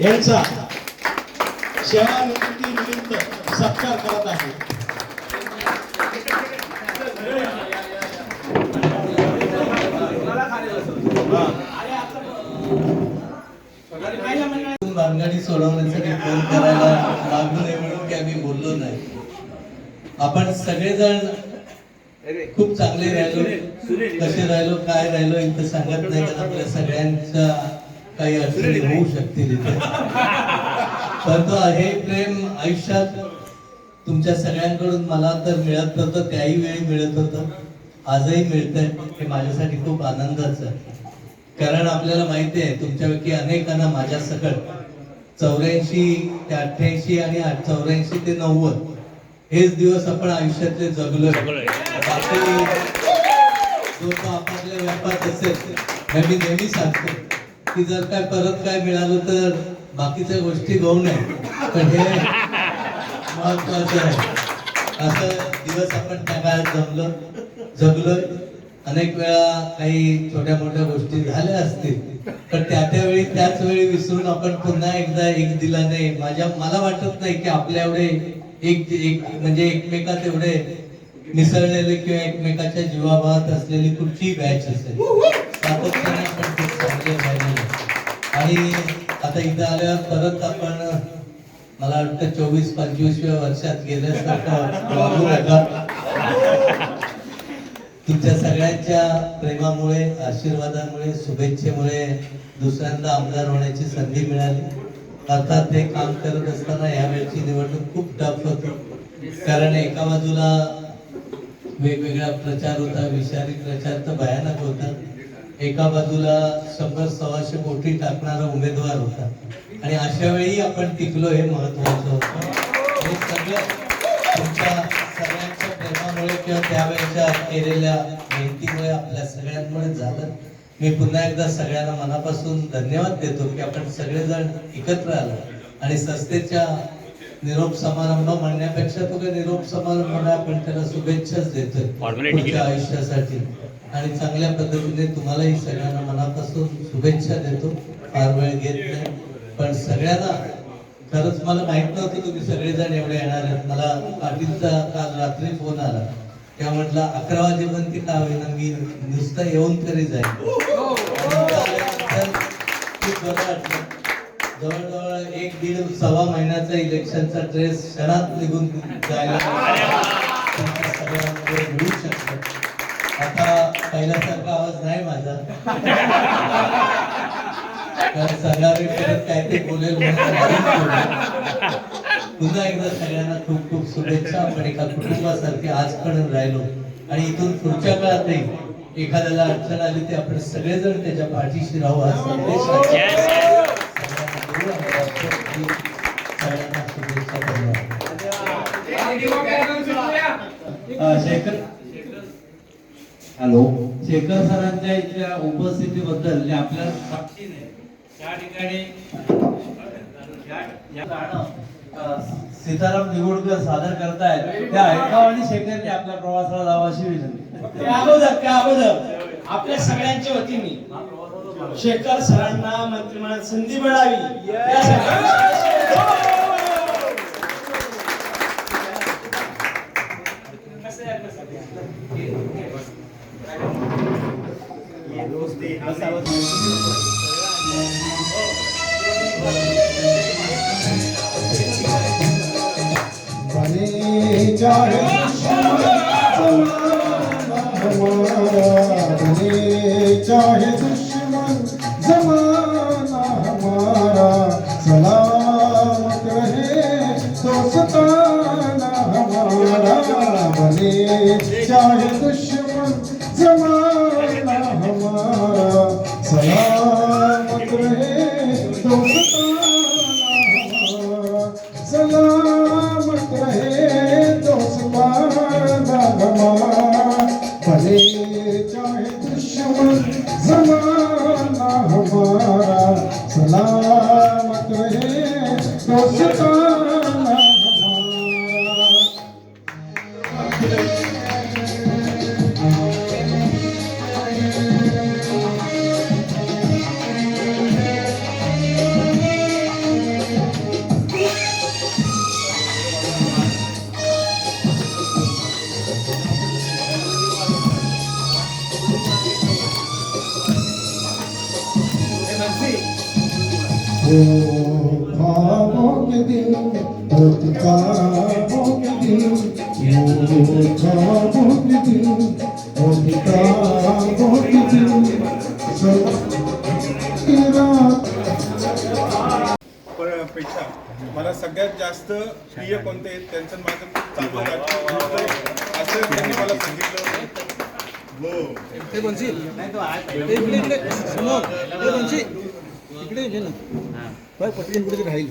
यांचा सेवानिवृत्ती निमित्त सत्कार करत आहे. भानगडी सोडवण्यासाठी फोन करायला लागू नये म्हणून की आम्ही बोललो नाही. आपण सगळेजण खूप चांगले राहिलो. कसे राहिलो काय राहिलो इथं सांगत नाही कारण आपल्या सगळ्यांच्या काही अडचणी होऊ शकतील इथे. परंतु हे प्रेम आयुष्यात तुमच्या सगळ्यांकडून मला तर मिळत नव्हतं त्याही वेळी मिळत होतं. आजही मिळतंय. हे माझ्यासाठी खूप आनंदाचं आहे. कारण आपल्याला माहिती आहे तुमच्यापैकी अनेकांना माझ्या सकट चौऱ्याऐंशी ते अठ्ठ्याऐंशी आणि चौऱ्याऐंशी ते नव्वद. हेच दिवस आपण आयुष्यातले जगलोय. बाकी जो तो आपापल्या व्यापात असेल हे मी नेहमी सांगतो की जर काय परत काय मिळालं तर बाकीच्या गोष्टी घेऊ नये. पण हे महत्वाचं आहे. असं दिवस आपण त्या काळात जमलो जगलोय. अनेक वेळा काही छोट्या मोठ्या गोष्टी झाल्या असतील पण त्या त्यावेळी त्याच वेळी विसरून आपण पुन्हा एकदा एक दिला नाही. माझ्या मला वाटत नाही की आपल्या एवढे एक एक म्हणजे एकमेकात एवढे मिसळलेले किंवा एकमेकाच्या जीवाभावात असलेली कुठलीही बॅच असेल. सातत्याने आपण खूप चांगले आणि आता इथं आल्यावर परत आपण मला वाटतं चोवीस पंचवीसव्या वर्षात गेल्यासारखं वागू नका. तुमच्या सगळ्यांच्या प्रेमामुळे आशीर्वादामुळे शुभेच्छेमुळे दुसऱ्यांदा आमदार होण्याची संधी मिळाली. अर्थात ते काम करत असताना यावेळची निवडणूक खूप टफ होती. कारण एका बाजूला वेगवेगळा प्रचार होता विषारी प्रचार तर भयानक होता. एका बाजूला शंभर सव्वाशे कोटी टाकणारा उमेदवार होता. आणि अशा वेळी आपण टिकलो हे महत्वाचं होतं. हे सगळं किंवा त्यावेळेच्या केलेल्या मेहनतीमुळे आपल्या सगळ्यांमुळे झालं. मी पुन्हा एकदा सगळ्यांना मनापासून धन्यवाद देतो की आपण सगळेजण एकत्र आलो. आणि संस्थेच्या निरोप समारंभ म्हणण्यापेक्षा तो काही निरोप समारंभ म्हणा आपण त्याला शुभेच्छाच देतोय पुढच्या आयुष्यासाठी. आणि चांगल्या पद्धतीने तुम्हालाही सगळ्यांना मनापासून शुभेच्छा देतो. फार वेळ घेत नाही. पण सगळ्यांना खरंच मला माहीत नव्हतं तुम्ही सगळेजण एवढे येणार आहेत. मला पाटीलचा काल रात्री फोन आला. त्या म्हटलं अकरा वाजेपर्यंत का होईना मी नुसतं येऊन तरी जाईल. जवळजवळ एक दीड सव्वा महिन्याचा इलेक्शनचा ड्रेस क्षणात निघून जायला मिळू शकतो आता पहिल्यासारखा आवाज नाही माझा. कारण संघावी परत काय ते बोलेल. पुन्हा एकदा सगळ्यांना खूप खूप शुभेच्छा आपण एका कुटुंबासारखे आज पण राहिलो. आणि इथून पुढच्या काळातही एखाद्याला अडचण आली ते आपण सगळेजण त्याच्या पाठीशी राहू हा संदेश. सगळ्यांना शुभेच्छा. धन्यवाद शेखर हॅलो. शेखर सरांच्या इथल्या उपस्थितीबद्दल जे आपल्याला साक्षीने त्या ठिकाणी सीताराम निवडकर सादर करतायत. त्या ऐकावं आणि शेखरने आपल्या प्रवासाला जावाशी विनंती. त्या अगोदर त्या अगोदर. आपल्या सगळ्यांच्या वतीने. शेखर सरांना मंत्रिमंडळात संधी मिळावी. चाहे दुश्मन जमाना हमारा सलामत रहे दोस्ताना हमारा बने चाहे दुश्मन जमाना Oh. ख्वाबों के दिन वो किताबों के दिन वो ख्वाबों के दिन वो किताबों के दिनपेक्षा मला सगळ्यात जास्त प्रिय कोणते आहेत त्यांचं माझं खूप चांगलं. असं त्यांनी मला सांगितलं होतं. हो इकडे घे ना. काय पटकन कुठे राहील.